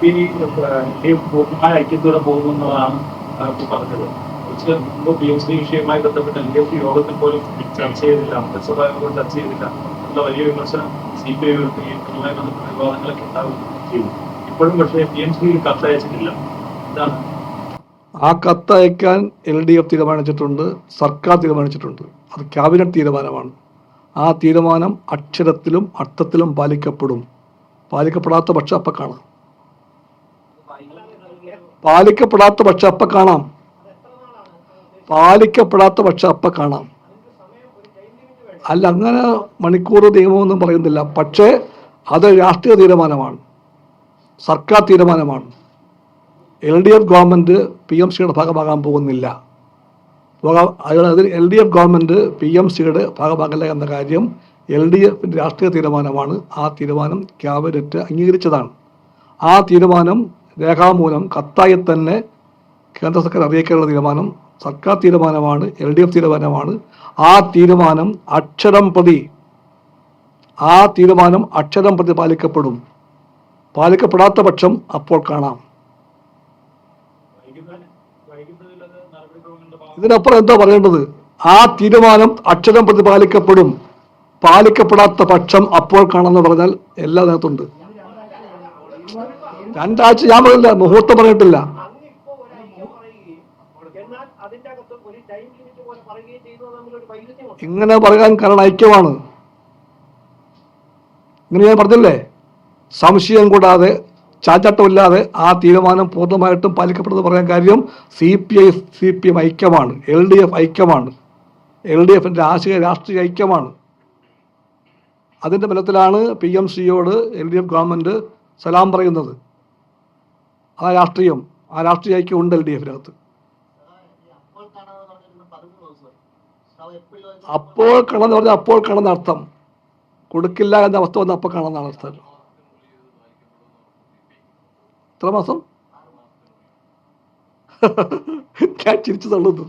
P പൂർണമായ ഐക്യത്തോടെ പോകുന്നതാണ് പറഞ്ഞത്. പി എച്ച് ഡി വിഷയവുമായി ബന്ധപ്പെട്ട് എൽ ഡി എഫ് യോഗത്തിൽ പോലും ചർച്ച ചെയ്തില്ല മന്ത്രിസഭാ ചർച്ച ചെയ്തില്ല. എന്നുള്ള വലിയ വിമർശനം സി പി ഐ ഉയർത്തുകയും ബന്ധപ്പെട്ട വിവാദങ്ങളൊക്കെ ഉണ്ടാവുകയും ചെയ്തു ഇപ്പോഴും പക്ഷേ പി എച്ച് സി കത്തയച്ചിട്ടില്ല. എന്താണ് ആ കത്ത് അയക്കാൻ എൽ ഡി എഫ് തീരുമാനിച്ചിട്ടുണ്ട് സർക്കാർ തീരുമാനിച്ചിട്ടുണ്ട്. അത് ക്യാബിനറ്റ് തീരുമാനമാണ്. ആ തീരുമാനം അക്ഷരത്തിലും അർത്ഥത്തിലും പാലിക്കപ്പെടും. പാലിക്കപ്പെടാത്ത പക്ഷം അപ്പം കാണാം പാലിക്കപ്പെടാത്ത പക്ഷം അപ്പം കാണാം. പാലിക്കപ്പെടാത്ത പക്ഷം അപ്പം കാണാം. അല്ല അങ്ങനെ മണിക്കൂർ നിയമമൊന്നും പറയുന്നില്ല. പക്ഷേ അത് രാഷ്ട്രീയ തീരുമാനമാണ്. സർക്കാർ തീരുമാനമാണ്. L D F government P M സിയുടെ ഭാഗമാകാൻ പോകുന്നില്ല. അതിൽ L D F government P M സിയുടെ ഭാഗമാകില്ല എന്ന കാര്യം എൽ ഡി എഫിന്റെ രാഷ്ട്രീയ തീരുമാനമാണ്. ആ തീരുമാനം ക്യാബിനറ്റ് അംഗീകരിച്ചതാണ്. ആ തീരുമാനം രേഖാമൂലം കത്തായി തന്നെ കേന്ദ്ര സർക്കാർ അറിയിക്കാനുള്ള തീരുമാനം സർക്കാർ തീരുമാനമാണ് എൽ ഡി എഫ് തീരുമാനമാണ്. ആ തീരുമാനം അക്ഷരം പ്രതി ആ തീരുമാനം അക്ഷരം പ്രതി പാലിക്കപ്പെടും. പാലിക്കപ്പെടാത്ത പക്ഷം അപ്പോൾ കാണാം. ഇതിനപ്പുറം എന്താ പറയേണ്ടത്? ആ തീരുമാനം അക്ഷരം പ്രതി പാലിക്കപ്പെടും. പാലിക്കപ്പെടാത്ത പക്ഷം അപ്പോൾ കാണാന്ന് പറഞ്ഞാൽ എല്ലാ നേരത്തുണ്ട് രണ്ടാഴ്ച ഞാൻ പറയില്ല മുഹൂർത്തം പറഞ്ഞിട്ടില്ല. ഇങ്ങനെ പറയാൻ കാരണം ഐക്യമാണ്. ഇങ്ങനെ ഞാൻ പറഞ്ഞില്ലേ? സംശയം കൂടാതെ ചാച്ചാട്ടമില്ലാതെ ആ തീരുമാനം പൂർണമായിട്ടും പാലിക്കപ്പെടുന്നത് പറയാൻ കാര്യം C P I C P M ഐക്യമാണ്. L D F ഐക്യമാണ്. എൽ ഡി എഫിന്റെ ആശയ രാഷ്ട്രീയ ഐക്യമാണ്. അതിന്റെ ബലത്തിലാണ് പി എം സിയോട് എൽ ഡി എഫ് ഗവൺമെന്റ് സലാം പറയുന്നത്. ആ രാഷ്ട്രീയം ആ രാഷ്ട്രീയ ഐക്യം ഉണ്ട് എൽ ഡി എഫിനകത്ത് അപ്പോൾ കണമെന്ന് പറഞ്ഞാൽ അപ്പോൾ കണമെന്ന അർത്ഥം. കൊടുക്കില്ല എന്ന അവസ്ഥ വന്ന് അപ്പോൾ കാണുന്നതാണ് അർത്ഥം. എത്ര മാസം? ഞാൻ ചിരിച്ചു തള്ളുന്നു.